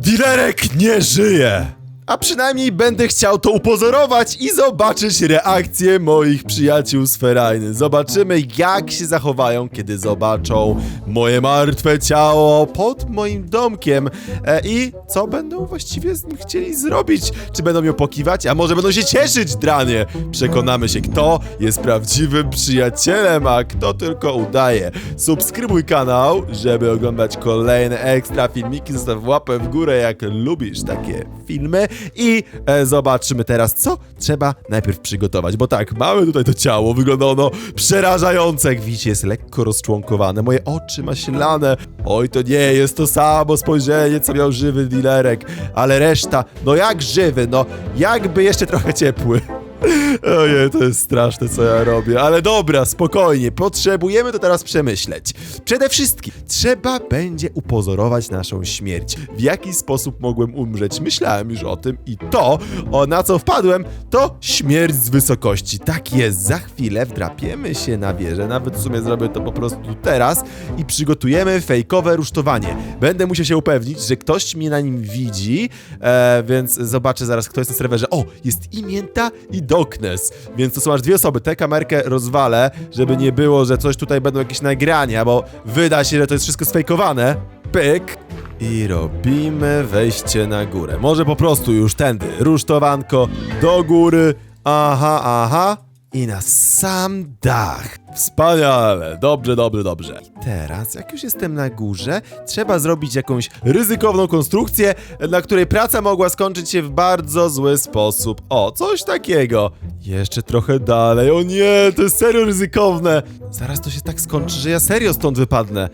Dilerek nie żyje! A przynajmniej będę chciał to upozorować i zobaczyć reakcję moich przyjaciół z Ferajny. Zobaczymy, jak się zachowają, kiedy zobaczą moje martwe ciało pod moim domkiem. E, I co będą właściwie z nim chcieli zrobić? Czy będą ją pokiwać? A może będą się cieszyć, dranie? Przekonamy się, kto jest prawdziwym przyjacielem, a kto tylko udaje. Subskrybuj kanał, żeby oglądać kolejne ekstra filmiki. Zostaw łapę w górę, jak lubisz takie filmy. I e, zobaczymy teraz, co trzeba najpierw przygotować. Bo tak, mamy tutaj to ciało, wygląda ono przerażające. Jak widzicie, jest lekko rozczłonkowane. Moje oczy maślane. Oj, to nie jest to samo spojrzenie, co miał żywy dilerek. Ale reszta, no jak żywy, no jakby jeszcze trochę ciepły. Ojej, to jest straszne, co ja robię. Ale dobra, spokojnie. Potrzebujemy to teraz przemyśleć. Przede wszystkim trzeba będzie upozorować naszą śmierć. W jaki sposób mogłem umrzeć? Myślałem już o tym i to, o na co wpadłem, to śmierć z wysokości. Tak jest, za chwilę wdrapiemy się na wieżę. Nawet w sumie zrobię to po prostu teraz i przygotujemy fejkowe rusztowanie. Będę musiał się upewnić, że ktoś mnie na nim widzi, e, więc zobaczę zaraz, kto jest na serwerze. O, jest i Mięta i Doknes, więc to są aż dwie osoby. Tę kamerkę rozwalę, żeby nie było, że coś tutaj będą jakieś nagrania, bo wyda się, że to jest wszystko sfejkowane. Pyk. I robimy wejście na górę. Może po prostu już tędy. Rusztowanko do góry. Aha, aha. I na sam dach. Wspaniale. Dobrze, dobrze, dobrze. I teraz, jak już jestem na górze, trzeba zrobić jakąś ryzykowną konstrukcję, na której praca mogła skończyć się w bardzo zły sposób. O, coś takiego. Jeszcze trochę dalej. O nie, to jest serio ryzykowne. Zaraz to się tak skończy, że ja serio stąd wypadnę.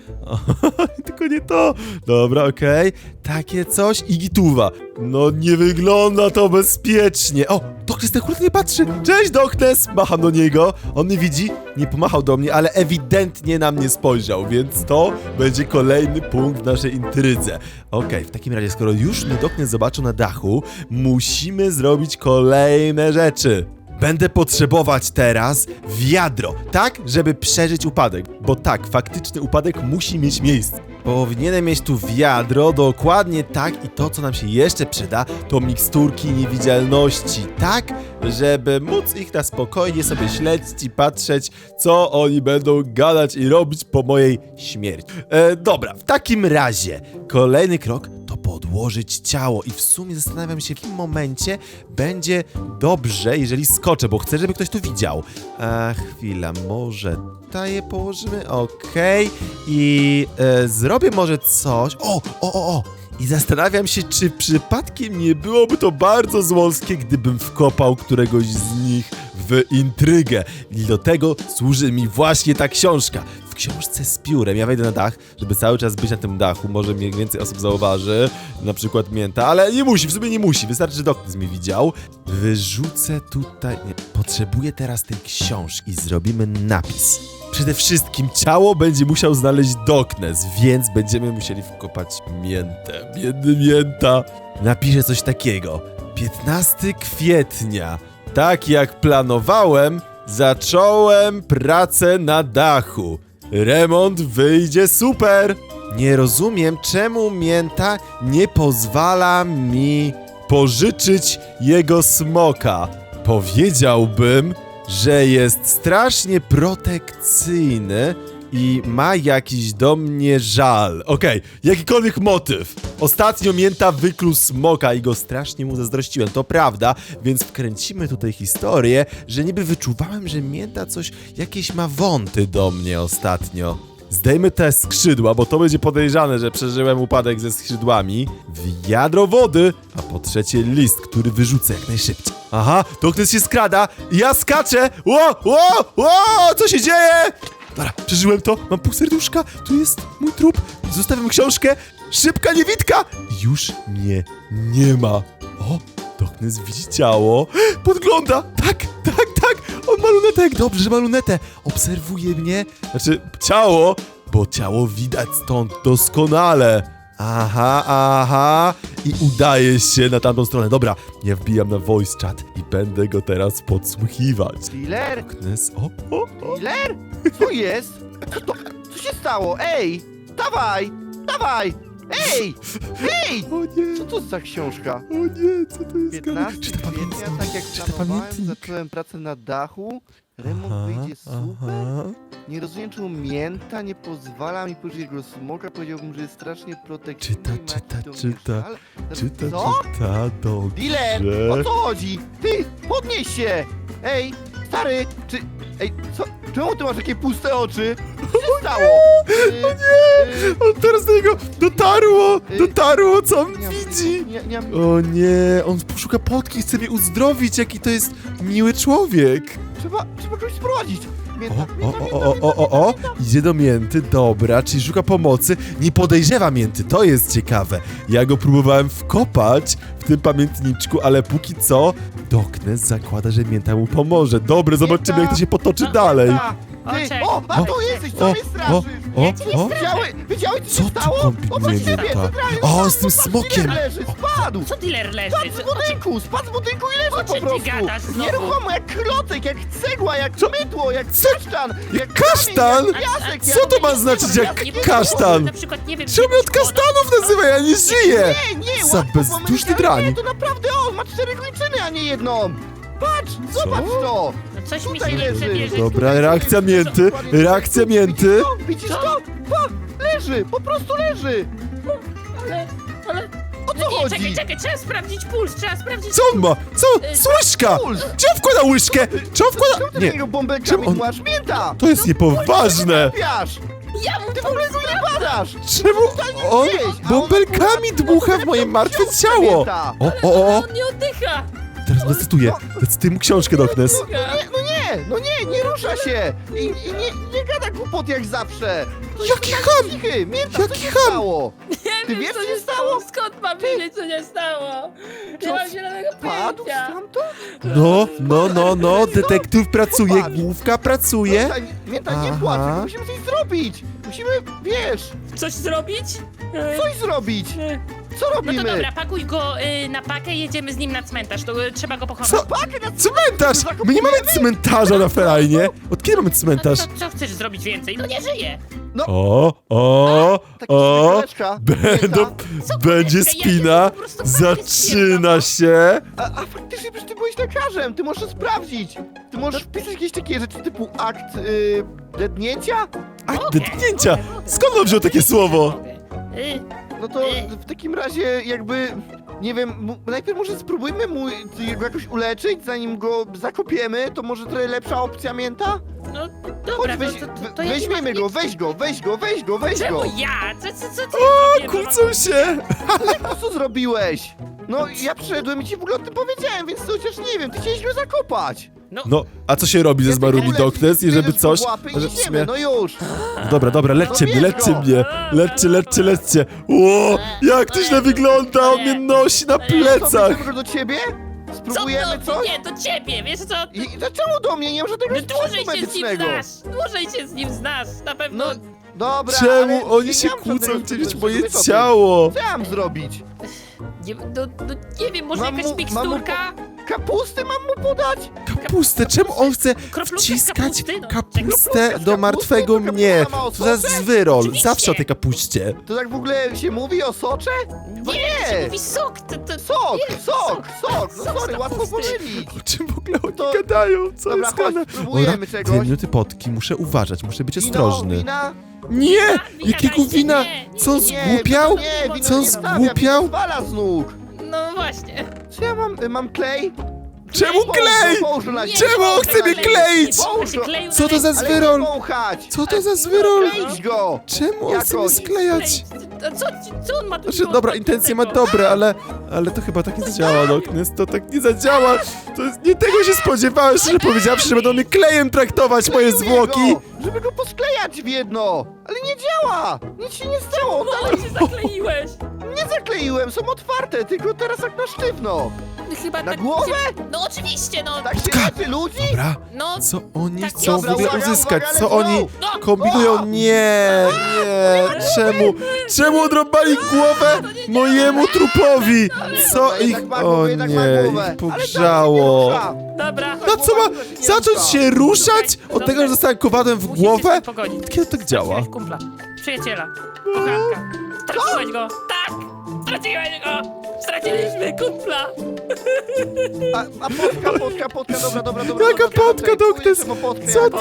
Tylko nie to. Dobra, okej. Takie coś i gituwa. No nie wygląda to bezpiecznie. O, Doknes na kurde nie patrzy. Cześć, Doknes! Macham do niego. On mnie widzi. Nie pomachał do mnie, ale ewidentnie na mnie spojrzał, więc to będzie kolejny punkt w naszej intrydze. Okej, w takim razie, skoro już mnie Doknes zobaczył na dachu, musimy zrobić kolejne rzeczy. Będę potrzebować teraz wiadro, tak, żeby przeżyć upadek. Bo tak, faktyczny upadek musi mieć miejsce. Powinienem mieć tu wiadro, dokładnie tak i to, co nam się jeszcze przyda, to miksturki niewidzialności, tak, żeby móc ich na spokojnie sobie śledzić i patrzeć, co oni będą gadać i robić po mojej śmierci. E, dobra, w takim razie, kolejny krok to podłożyć ciało i w sumie zastanawiam się, w jakim momencie będzie dobrze, jeżeli skoczę, bo chcę, żeby ktoś to widział. A, chwila, może tutaj je położymy, okej, i e, zrobię może coś, o, o, o, o, i zastanawiam się, czy przypadkiem nie byłoby to bardzo złolskie, gdybym wkopał któregoś z nich w intrygę. I do tego służy mi właśnie ta książka. Książce z piórem. Ja wejdę na dach, żeby cały czas być na tym dachu. Może mnie więcej osób zauważy, na przykład Mięta, ale nie musi, w sumie nie musi. Wystarczy, że Doknes mnie widział. Wyrzucę tutaj... Nie, potrzebuję teraz tej książki. Zrobimy napis. Przede wszystkim ciało będzie musiał znaleźć Doknes, więc będziemy musieli wkopać miętę. Biedny mięta. Napiszę coś takiego. 15 kwietnia. Tak jak planowałem, zacząłem pracę na dachu. Remont wyjdzie super. Nie rozumiem, czemu mięta nie pozwala mi pożyczyć jego smoka. Powiedziałbym, że jest strasznie protekcyjny i ma jakiś do mnie żal. Okej, jakikolwiek motyw. Ostatnio mięta wykluł smoka i go strasznie mu zazdrościłem, to prawda, więc wkręcimy tutaj historię, że niby wyczuwałem, że mięta coś, jakieś ma wąty do mnie ostatnio. Zdejmy te skrzydła, bo to będzie podejrzane, że przeżyłem upadek ze skrzydłami. Wiadro wody, a po trzecie list, który wyrzucę jak najszybciej. Aha, Doknes się skrada, ja skaczę! Ło, ło, ło, co się dzieje? Dobra, przeżyłem to, mam pół serduszka, tu jest mój trup, zostawiam książkę, szybka niewidka! Już mnie nie ma. O, Doknes widzi ciało, podgląda, tak, tak, tak, on ma lunetę, dobrze, że ma lunetę, obserwuje mnie, znaczy ciało, bo ciało widać stąd doskonale. Aha, aha. I udaje się na tamtą stronę. Dobra, ja wbijam na voice chat i będę go teraz podsłuchiwać. Dealer? Doknes, o, o, o. Dealer? Co jest? Co to? Co się stało? Ej! Dawaj! Dawaj! Ej! Ej! O nie, Co to za książka? o nie, co to jest? 15 Czy to kwietnia, pamiętnik? tak jak Czy to planowałem, pamiętnik? zacząłem pracę na dachu. Remont wyjdzie super. aha. Nie rozumiem, czemu mięta nie pozwala mi poczuć jego smoka. Powiedziałbym, że jest strasznie protekcyjny. Czyta, czyta, czyta. żal. Czyta, Co? czyta, dobrze. Dealer! O co chodzi? Ty, podnieś się! Ej, stary, czy... Ej, co? Czemu ty masz takie puste oczy? Co się stało? O nie! On teraz do niego dotarło, Y, dotarło, co on Nie, widzi. nie, nie, O nie, on poszuka potki, chce mnie uzdrowić, jaki to jest miły człowiek. trzeba, trzeba kogoś sprowadzić. Mięta, O, mięta, o, mięta, o, o, o, o, o, idzie do mięty, dobra, czyli szuka pomocy, nie podejrzewa mięty, to jest ciekawe. Ja go próbowałem wkopać w tym pamiętniczku, ale póki co Doknes zakłada, że mięta mu pomoże. Dobre, zobaczymy jak to się potoczy No, dalej. mięta. O, Ty, o, a tu jesteś, co mnie o, straszysz? O, Ja cię nie o, Widziałeś, widziałeś co co się tu stało? kombinuje siebie, mięta? centralnie O, z tym smokiem. dealer leży, spadł! Co dealer leży? Spadł z budynku, spadł z budynku i leży O po czym ty prostu! gadasz znowu? Nieruchomo, jak klocek, jak cegła, jak mydło, jak kasztan! Jak kasztan? kamień, jak piasek, Co jak- to ma znaczyć jak Nie wiem, kasztan? Na przykład, nie wiem, Czemu mnie od kiedyś kasztanów nazywa? Ja nie żyję! Nie, nie, Za łatwo bezduszny pomylić, ale drań. Nie, to naprawdę on, ma cztery kończyny, a nie jedną! Patrz, zobacz to! No coś mi Tutaj się nie leży. chce wierzyć. Dobra, Tutaj reakcja mięty, reakcja mięty. Widzisz to? Pa, leży, po prostu leży! Ale, ale... O co Nie, chodzi? czekaj, czekaj, trzeba sprawdzić puls, trzeba sprawdzić... Co on ma? Co? Z łyżka! Puls! On wkłada łyżkę? Czy on Czemu wkłada... ty Nie, bąbelkami Czemu on- dmuchasz? Mięta! to jest niepoważne. Piasz! Ja mu Ty w ogóle go nie badasz! Czemu on on bąbelkami dmucha w moje martwe ciało? O, o, o, On nie oddycha! teraz zacytuję. Zacytuję mu książkę, Doknes. No nie, no nie, no nie, nie rusza się! I, i nie, nie gada głupot jak zawsze! To jest Jaki ham! Cichy, co Jaki się ham! stało? Nie Ty wiem, wiesz, co się stało? Skąd mam wiedzieć, co się stało? Nie mam zielonego Padł pojęcia. stamtąd? No, no, no, no, detektyw pracuje, Popatrz. główka pracuje. Mięta nie Aha. płacz, musimy coś zrobić! Musimy, wiesz, Coś zrobić? E, coś zrobić! e. Co No robimy? to dobra, pakuj go y, na pakę i jedziemy z nim na cmentarz, to y, trzeba go pochować. Co? Pakę na Cmentarz! My nie mamy cmentarza na ferajnie. Od kiedy mamy No, cmentarz? co, co chcesz zrobić więcej? No nie żyje! O, o, Taki o, będą. Co będzie? Ja spina, po prostu zaczyna się. A, a faktycznie przecież ty byłeś lekarzem, ty możesz sprawdzić! Ty możesz wpisać jakieś takie rzeczy typu akt y, dednięcia? Akt Mogę, dotknięcia. mogę, mogę. Skąd on wziął takie słowo? Mogę. Y, No to w takim razie jakby, nie wiem, mu- najpierw może spróbujmy mu go jakoś uleczyć, zanim go zakopiemy, to może trochę lepsza opcja mięta? No Chodź, dobra, weź, to, to, to, ja weźmiemy go, weź go, weź go, weź go, weź Czemu go! ja? Co, co, co ty O, kłócą się. No co zrobiłeś? No ja przyszedłem i ci w ogóle o tym powiedziałem, więc to chociaż nie wiem, ty chciałeś go zakopać! No, No, a co się robi ze zmarłymi tylko leci, Doknes i żeby bierzesz coś... łapy i że w idziemy, sumie... no już! Dobra, dobra, lećcie No mnie, bierz lećcie go. mnie. Lećcie, lećcie, lećcie. Ło, jak to źle wygląda, on mnie nosi na Co, plecach. go do ciebie? co Spróbujemy to? coś? Nie, do ciebie, wiesz co? I, I dlaczego do mnie? Nie mam żadnego No sprzętu dłużej się z nim medycznego! znasz! Dłużej się z nim znasz, na pewno... No, dobra, ale Czemu oni nie się mam kłócą, żadnego mieć moje ciało? Co ja mam zrobić? Nie, no, no, nie wiem, może Mam jakaś mu- mam mu miksturka? Kapustę mam mu podać? Kapustę, czemu on chce z wciskać kapusty? No, kapustę z do kapusty? martwego To kapusta mnie? ma Co za zwyrol, Oczywiście. zawsze o tej kapuście. To tak w ogóle się mówi o socze? Nie, nie. to się mówi sok, to, to... Sok, Nie, sok, sok, no sok z sorry, łatwo kapusty. pomylić. O czym w ogóle oni To- gadają? Co Dobra, jest chodź, spróbujemy Ora, czegoś. Dwie minuty potki, muszę uważać, muszę być Wino, ostrożny. Wina? Nie! wina Jakiego dajcie, wina? nie, nie, Co on nie, zgłupiał? wino nie, wino Co on nie zgłupiał? wino zwala z nóg. No właśnie. Co ja mam, y, mam klej? Czemu klej? Czemu on chce mnie kleić? Co to za zwyrol? wąchać. Co to za zwyrol? Go. Czemu on chce mnie sklejać? A co, co on ma tu Znaczy, dobra, intencje ma dobre, ale, ale to chyba tak nie zadziała, Doknes, to tak nie zadziała. To jest, nie tego się spodziewałem, szczerze powiedziawszy, że będą mnie klejem traktować moje zwłoki. Go, żeby go posklejać w jedno. Ale nie działa. Nic się nie stało. No, Dalej się zakleiłeś. nie zakleiłem, są otwarte, tylko teraz tak na sztywno. Chyba Na tak głowę? No oczywiście, no. Tak się leczy ludzi? Dobra, No, co oni Tak, chcą w dobra, ogóle uwaga, uzyskać? uwaga, Co oni no. kombinują? Nie, nie, czemu? Czemu odrobali głowę mojemu trupowi? Co ich... ma O ma nie, ich tak pogrzało. rusza. Dobra. No co ma zacząć się ruszać od tego, że zostałem kowadłem w Musisz się z głowę? tym pogodzić. Kiedy to tak działa? Straciłeś kumpla, przyjaciela, kochanka. Straciłeś go! Tak! Straciłeś go! Straciliśmy kumpla! A, a potka, potka, potka, dobra, dobra, dobra. Jaka dobra, potka, potkę Co ty,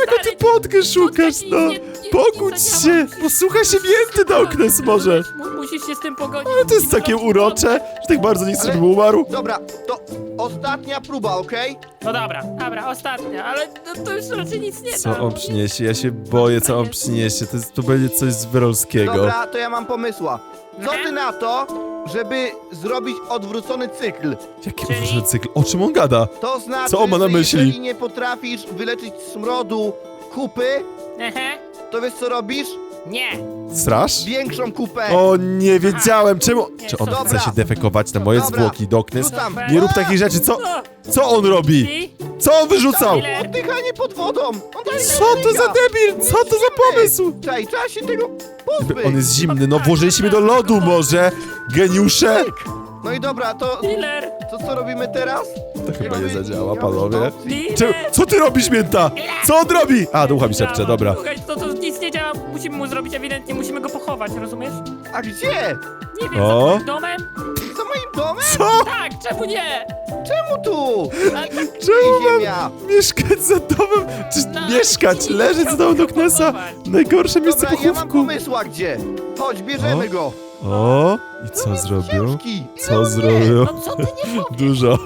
Jaką ty potkę szukasz, Potka ci no? nie- nie- nie Pogódź zadziała. się! Posłuchaj się mięty, Doknes, może! Mu- Musisz się z tym pogodzić. Ale to jest Musimy takie zrobić urocze, że tak bardzo nie żeby umarł. Dobra, to ostatnia próba, okej? No dobra, dobra, ostatnia, ale no, to już raczej nic nie Co da. on przyniesie? Ja się boję, co on przyniesie. To, jest, to będzie coś z Wyrolskiego. Dobra, to ja mam pomysła. Co ty na to, żeby zrobić odwrócony cykl? Jaki Czyli? cykl? O czym on gada? To znaczy, Co on ma na że myśli? jeżeli nie potrafisz wyleczyć smrodu kupy, Ehe. to wiesz co robisz? Nie. Straż? Większą kupę. O, nie wiedziałem, czemu... Nie, Czy on dobra. chce się defekować na moje Dobra. zwłoki, Doknes? Rzucam. Nie rób takich rzeczy, co... Co on robi? i? Co on wyrzucał? Ile? Oddychanie pod wodą. On Co to za debil? Co to za pomysł? Czaj, trzeba się tego pozbyć. On jest zimny, no włożyliśmy do lodu może, geniusze? No i dobra, to, Dealer! to co robimy teraz? To chyba nie zadziała, panowie. Dealer! co ty robisz, mięta? Co on robi? A, do ucha mi szepcze, dobra. Słuchaj, to, to nic nie działa, musimy mu zrobić ewidentnie, musimy go pochować, rozumiesz? A gdzie? Nie wiem, O. za twoim domem? Za moim domem? Co? Tak, czemu nie? Czemu tu? Tak, Czemu mam Ziemia. mieszkać za domem? Czy no, mieszkać, nie leżeć za domem do Knesa? Najgorsze miejsce Dobra, ja mam pochówku. pomysła gdzie. Chodź, bierzemy O. go. O, i co zrobił? Ciężki. Co No zrobił? No co ty nie powiesz? Dużo.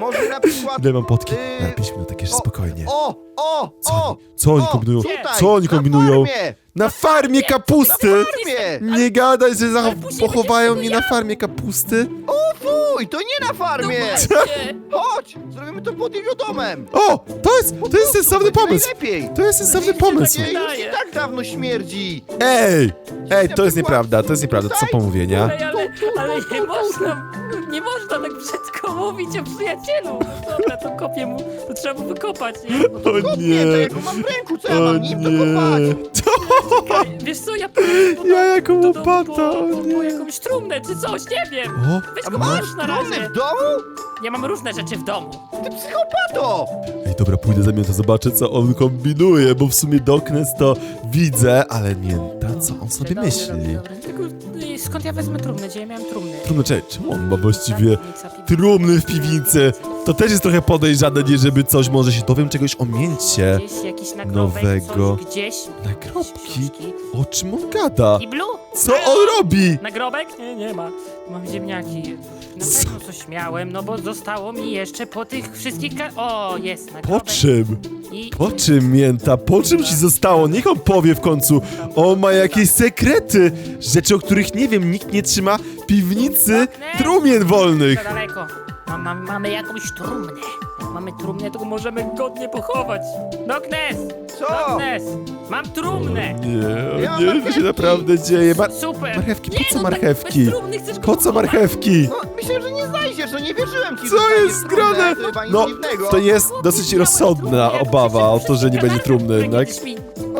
Może na przykład... Ile mam potki? Na 5 minut, takie że o, spokojnie. O, o, Co o! oni, co oni o, kombinują? tutaj, Co oni na kombinują? farmie, Na farmie kapusty! farmie! Nie gadaj, że zach- musimy pochowają mnie na farmie kapusty. Fuj, to nie na farmie! Właśnie. Chodź, zrobimy to pod jego domem! O, to jest, to jest sensowny pomysł. Najlepiej! To jest sensowny pomysł. Nie, już i tak dawno śmierdzi! Ej, ej, to jest nieprawda, to jest nieprawda, to są pomówienia. Ale, ale nie można, nie można tak brzydko mówić o przyjacielu. No dobra, to kopię mu, to trzeba mu wykopać, nie? O to nie, jak go mam w ręku, co ja o mam nim to kopać? nie. Czekaj, Wiesz co, ja pójdę po, Ja jako do domu łopata, po, o po, po nie. jakąś trumnę czy coś, nie wiem. O, Weź go masz na razie. w domu? Ja mam różne rzeczy w domu. Ty psychopato! Ej, dobra, pójdę za miętą, zobaczę co on kombinuje, bo w sumie Doknes to widzę, ale mięta, co on sobie myśli? Tylko y, skąd ja wezmę trumnę? Gdzie ja miałem trumny? Czekaj, czemu on ma właściwie trumny w piwnicy? To też jest trochę podejrzane, nie żeby coś, może się dowiem czegoś o mięcie. Gdzieś jakiś nagrobek, Nowego. coś gdzieś. Nagrobki? Książki. O czym on gada? I blue? Co on robi? Nagrobek? Nie, nie ma. Mam ziemniaki. Na Co? pewno coś miałem, no bo zostało mi jeszcze po tych wszystkich ka- O, jest Po nagrobek. czym? I... Po czym, mięta? Po czym ci zostało? Niech on powie w końcu. On ma jakieś sekrety. Rzeczy, o których nie wiem, nikt nie trzyma w piwnicy trumien wolnych. Za daleko. Mam, mam, mamy jakąś trumnę. Jak mamy trumnę, to możemy godnie pochować. Doknes! Co? Doknes! Mam trumnę! Nie, Ja o nie, mam co się marchewki. naprawdę dzieje. Mar Super! Marchewki, po co no tak marchewki? bez trumny chcesz go po co marchewki? No, myślę, że nie znajdziesz, no nie wierzyłem ci, że Co znajdziesz jest trumnę, grane? to chyba nic No, dziwnego. to jest dosyć rozsądna obawa o to, że nie będzie trumny jednak.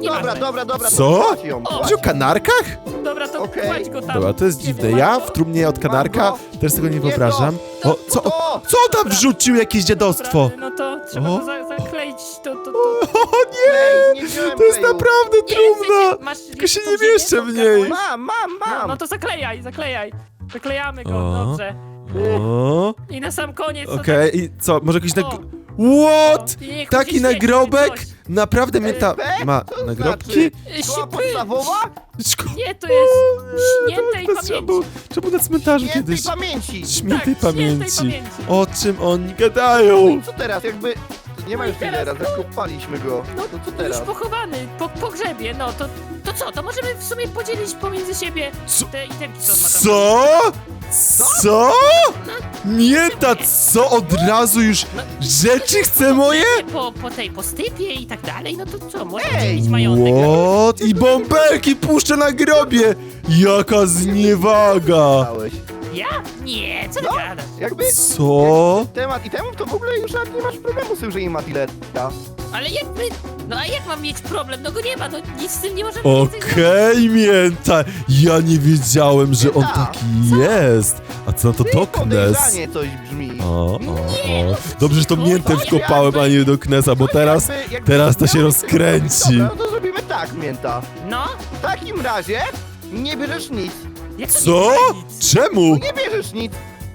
No dobra, dobra, dobra, to Co? ją, płać. Czy o kanarkach? Dobra, to Okej. kładź go tam. Dobra, to jest dziwne. Ja w trumnie od kanarka też tego nie wyobrażam. to. O, co, To! co on tam wrzucił? Jakieś dziadostwo? Dobra, No to trzeba O. go za, zakleić. To, to, to. O nie! nie wziąłem To jest kleju. naprawdę trumna! Masz Tylko się tą nie ziemię, mieszczę tą w niej. Mam, mam, No, mam! no to zaklejaj, zaklejaj. Zaklejamy go, O. dobrze. O, I na sam koniec. to okej, i co, może jakiś nag... O. What? tak- Niech Taki nagrobek? świeci Naprawdę mnie ta... Ma nagrobki? znaczy? coś. Szkoła Sipy. podstawowa? Szko- Nie, to jest śniętej to trzeba było, pamięci. trzeba było na cmentarzu Świętej kiedyś. pamięci! Śmietej Tak, pamięci. pamięci. O czym oni gadają? Co teraz, jakby... Nie ma już No i teraz- dealera, zakopaliśmy go. No to co Już teraz? pochowany, po pogrzebie, no to, to co, to możemy w sumie podzielić pomiędzy siebie Co? te itemki, co on ma tam. Co? Co? Mięta, co od razu już rzeczy chce moje? Po, po tej, po stypie i tak dalej, no to co, może mieć majątek. What? I bąbelki puszczę na grobie! Jaka zniewaga! Dałeś. Ja? Nie, co ty No. gadasz? Jakby... Co? Temat i temu to w ogóle już nie masz problemu z tym, że nie ma dealera. Ale jakby, no a jak mam mieć problem? No go nie ma, no nic z tym nie możemy zrobić. Okej, mięta! Ja nie wiedziałem, że on Mięta. taki jest! A co to Doknes? Podejrzanie coś brzmi. O, o, o. no, Dobrze, że to miętę wkopałem, a nie do Knesa, bo teraz... Jakby- jakby teraz to się rozkręci. Dobra, no to zrobimy tak, mięta. No, W takim razie Nie bierzesz nic. Jak to Co? nie nic? Czemu? Nie bierzesz nic.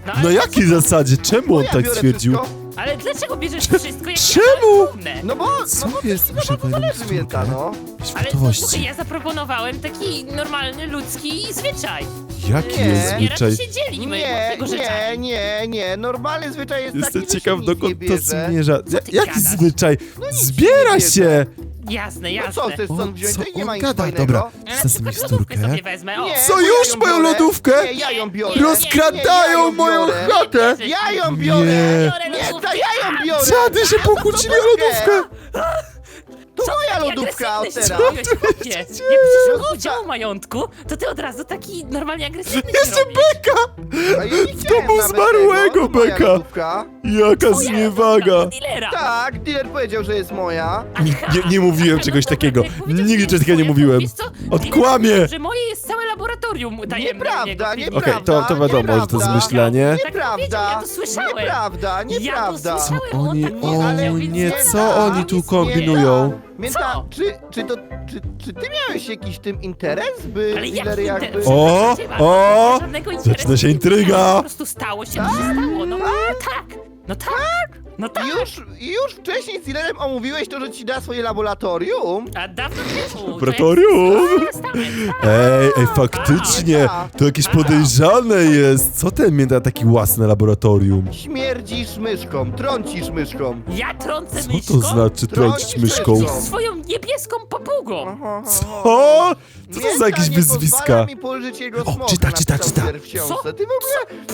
No, Na ale, jakiej zasadzie? Czemu on ja tak biorę stwierdził? wszystko. ale dlaczego bierzesz wszystko jak Czemu? Ja? No bo, Co no bo jest? to zależy, w Mięta, no. Ale no, Światowości. słuchaj, ja zaproponowałem taki normalny, ludzki zwyczaj. Jaki Nie. jest zwyczaj? się dzielimy Nie, tego nie, rzeczami. nie, nie. Normalny zwyczaj jest Jestem taki, że ciekaw, się nie dokąd to bierze. zmierza. Ty Jaki gadasz? zwyczaj? Zbiera się! Jasne, No jasne. co chcesz O, stąd wziąć? co To nie on ma nic gada? fajnego. Dobra, Ja na wstępmy przykład miksturkę. lodówkę sobie wezmę, o. Nie, Co, ja już ją moją biorę. lodówkę? Nie, ja ją biorę. Nie, nie, Rozkradają nie, ja ją moją biorę. chatę! Ja ją biorę! Nie. Biorę Nie, lodówkę. to ja ją biorę! Dziady się pokłócili o lodówkę! To moja Taki lodówka od agresywny teraz! się zrobiłeś, chłopie. Jak przyszło udziału majątku, to ty od razu taki normalnie agresywny się robisz. Beka! Nie W chciałem domu nawet zmarłego tego, to moja Beka. lodówka. Jaka zniewaga! lodówka dealera. Tak, dealer powiedział, że jest moja. Aha. Nie, nie mówiłem No czegoś dobra, takiego. jak powiedział, Nigdy że czegoś takiego nie jest mówiłem. Wiesz co? Dealer, Że moje jest całe laboratorium tajemne Nieprawda, w piwnicy. Okej, to, to wiadomo, że to Nieprawda. zmyślanie. Tak powiedział, Nieprawda! ja to słyszałem. Nieprawda, Ja nieprawda! to słyszałem, on Oni, tak o powiedział, więc nie, nie co da. oni tu nie kombinują? Mięta, Czy, czy to, czy, czy ty miałeś jakiś tym interes, by Ale jaki dealer jakby... interes? O, cię o, żadnego interesu zaczyna się intryga. Po prostu stało się, co się stało. No tak, no tak, no tak. Już, już wcześniej z dealerem omówiłeś to, że ci da swoje laboratorium? A dawno temu. Laboratorium? To jest stare, stare. Ej, ej, faktycznie, to jakieś podejrzane jest. Co ten miał taki własne laboratorium? Śmierdzisz myszką, trącisz myszką. Ja trącę Co myszką to znaczy trącić myszką? swoją niebieską papugą. Co? Co to za jakieś nie wyzwiska? mi jego O, smoka, czyta, czyta, czyta. w książce. Co? Ty w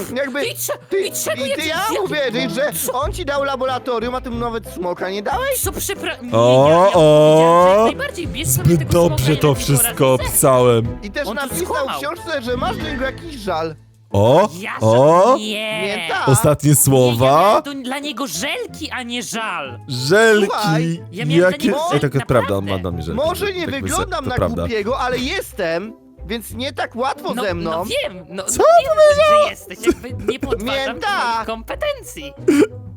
ogóle jakby... I, cze- Ty, i czego i ja ty uwierzyć, że on ci dał laboratorium, a ty mu nawet smoka nie dałeś? Co przepraszam. O, o. Najbardziej bierz sobie Zbyt tego dobrze smoka, to ile wszystko opisałem. I też On tu napisał w książce, że masz do niego jakiś żal. O. Ja o, Nie. Nie tak. ostatnie Ja słowa. miałem do, dla niego żelki, a nie żal. Żelki. Słuchaj, ja miałem Jakie... niego Ej, tak żelki, prawda, on ma naprawdę. dla mnie żelki. Może nie Tak wyglądam na prawda. głupiego, ale jestem, więc nie tak łatwo No, ze mną. no wiem, no, Co no wiem, że jesteś, jakby nie podważam Mięta! twoich kompetencji.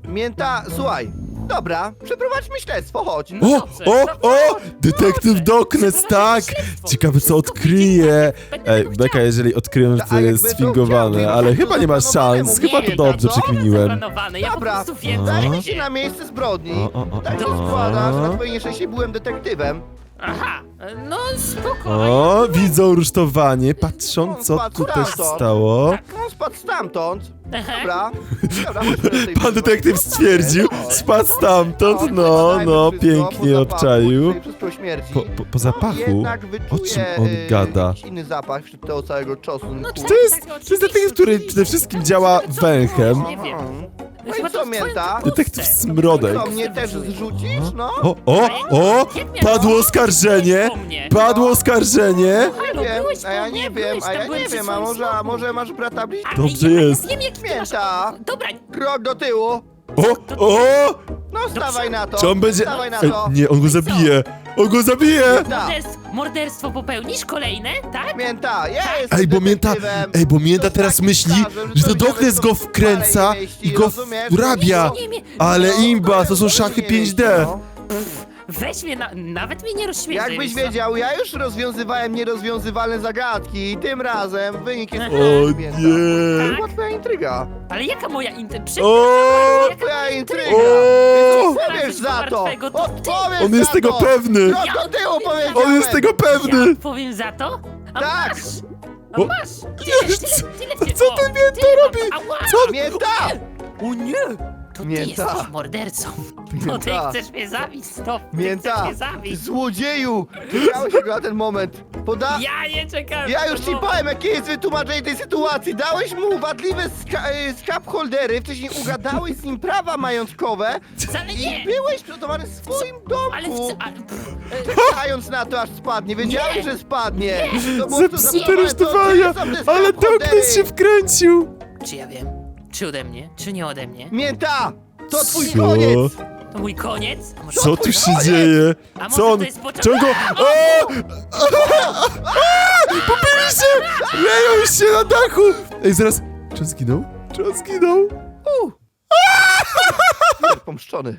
Mięta, słuchaj. Dobra, przeprowadźmy śledztwo, chodź. No O, dobrze, o, dobrze, o! Detektyw dobrze. Doknes, tak! Śledztwo. Ciekawe co odkryje. tak, będę Ej, tego Beka, chciał. jeżeli odkryłem, że A to jakby jest to sfingowane, ale to chyba nie ma zaplanowane szans. Chyba Nie, to dobrze to przekminiłem. Zaplanowane, ja Dobra, po prostu wiem, Dajmy że się na miejsce zbrodni. O, o, o, Tak się o. składa, że na twojej nieszczęście byłem detektywem. Aha, no spokojnie. O, widzą rusztowanie, patrzą co tutaj stamtąd. stało. Tak. On spadł stamtąd. Dobra. Dobra, chodźmy do tej Pan detektyw stwierdził, Chodź. spadł stamtąd, no, pogadajmy no, wszystko, pięknie obczaił. Po, po, po zapachu? Jednak wyczuję, czym on e, gada? jakiś inny zapach wśród tego całego czosu. No. To jest, Tak, to jest oczywiście, detektyw, który przede wszystkim działa węchem. Nie wiem. No i Chyba co, to w mięta? kapustę. Detektyw To Smrodek. Co, mnie też zrzucisz, no? O, o, o! Padło oskarżenie! Po mnie. Padło oskarżenie! Halo, Nie byłeś wiem, a ja po mnie, nie wiem, byłeś a tam, ja byłem nie przy wiem, a swoim może, a smoku. może masz brata bliźniaka? Dobrze ja jest. Wiem, jaki ty masz... Mięta. Dobra, Krok do tyłu. O, o! No stawaj na to. Czy on będzie... Stawaj na Ej, to. nie, on go zabije! On go zabije! Morderstwo, morderstwo popełnisz kolejne, tak? mięta, ja jestem Ej, bo mięta, detektywem. ej, bo mięta To teraz taki myśli, starzem, że to powiedziałem, Doknes go wkręca dalej mieści, i go rozumiesz? nie, nie, Ale No, imba, to są to szachy nie 5D. no. Weź mnie, na, nawet mnie nie rozśmieszaj. Jakbyś wiesz co? wiedział, ja już rozwiązywałem nierozwiązywalne zagadki i tym razem wynik jest O. To nie! była twoja intryga. Ale jaka moja intencja? O! Twoja moja intryga. O! Odpowiesz za to. Martwego, to ty. Odpowiesz On jest za tego to. pewny! Do tyłu powiedziałem. On jest tego pewny! Powiem za to? A Tak. masz! A O, masz! Tyle, co- tyle, tyle, co o, ten tyle mam. robi? Ała! Co? Mięta! O nie! To ty Mięta. jesteś mordercą. To ty Mięta. chcesz mnie zabić, stop. Ty chcesz Mięta! mnie zabić. Złodzieju! Czekałeś tego na ten moment. Poda... Ja nie czekałem. Ja już ci powiem, jakie jest wytłumaczenie tej sytuacji. Dałeś mu wadliwe ska y, scap holdery, wcześniej ugadałeś z nim prawa majątkowe Wcale i nie! byłeś przygotowany w swoim Ale domku. chcę... Ale, pff, Czekając na to, aż spadnie. Wiedziałem, Nie. że spadnie. To było to Zepsute to te scap Ale holdery. Doknes się wkręcił! czy ja wiem? Czy ode mnie? Czy nie ode mnie? Mięta! To twój Co? koniec! To mój koniec? A może, Co tu się koniec? dzieje? a może Co on... to jest początek? Czego? O! Popili się! Leją się na dachu! Ej, zaraz... Czy on zginął? Czy on zginął? Pomszczony.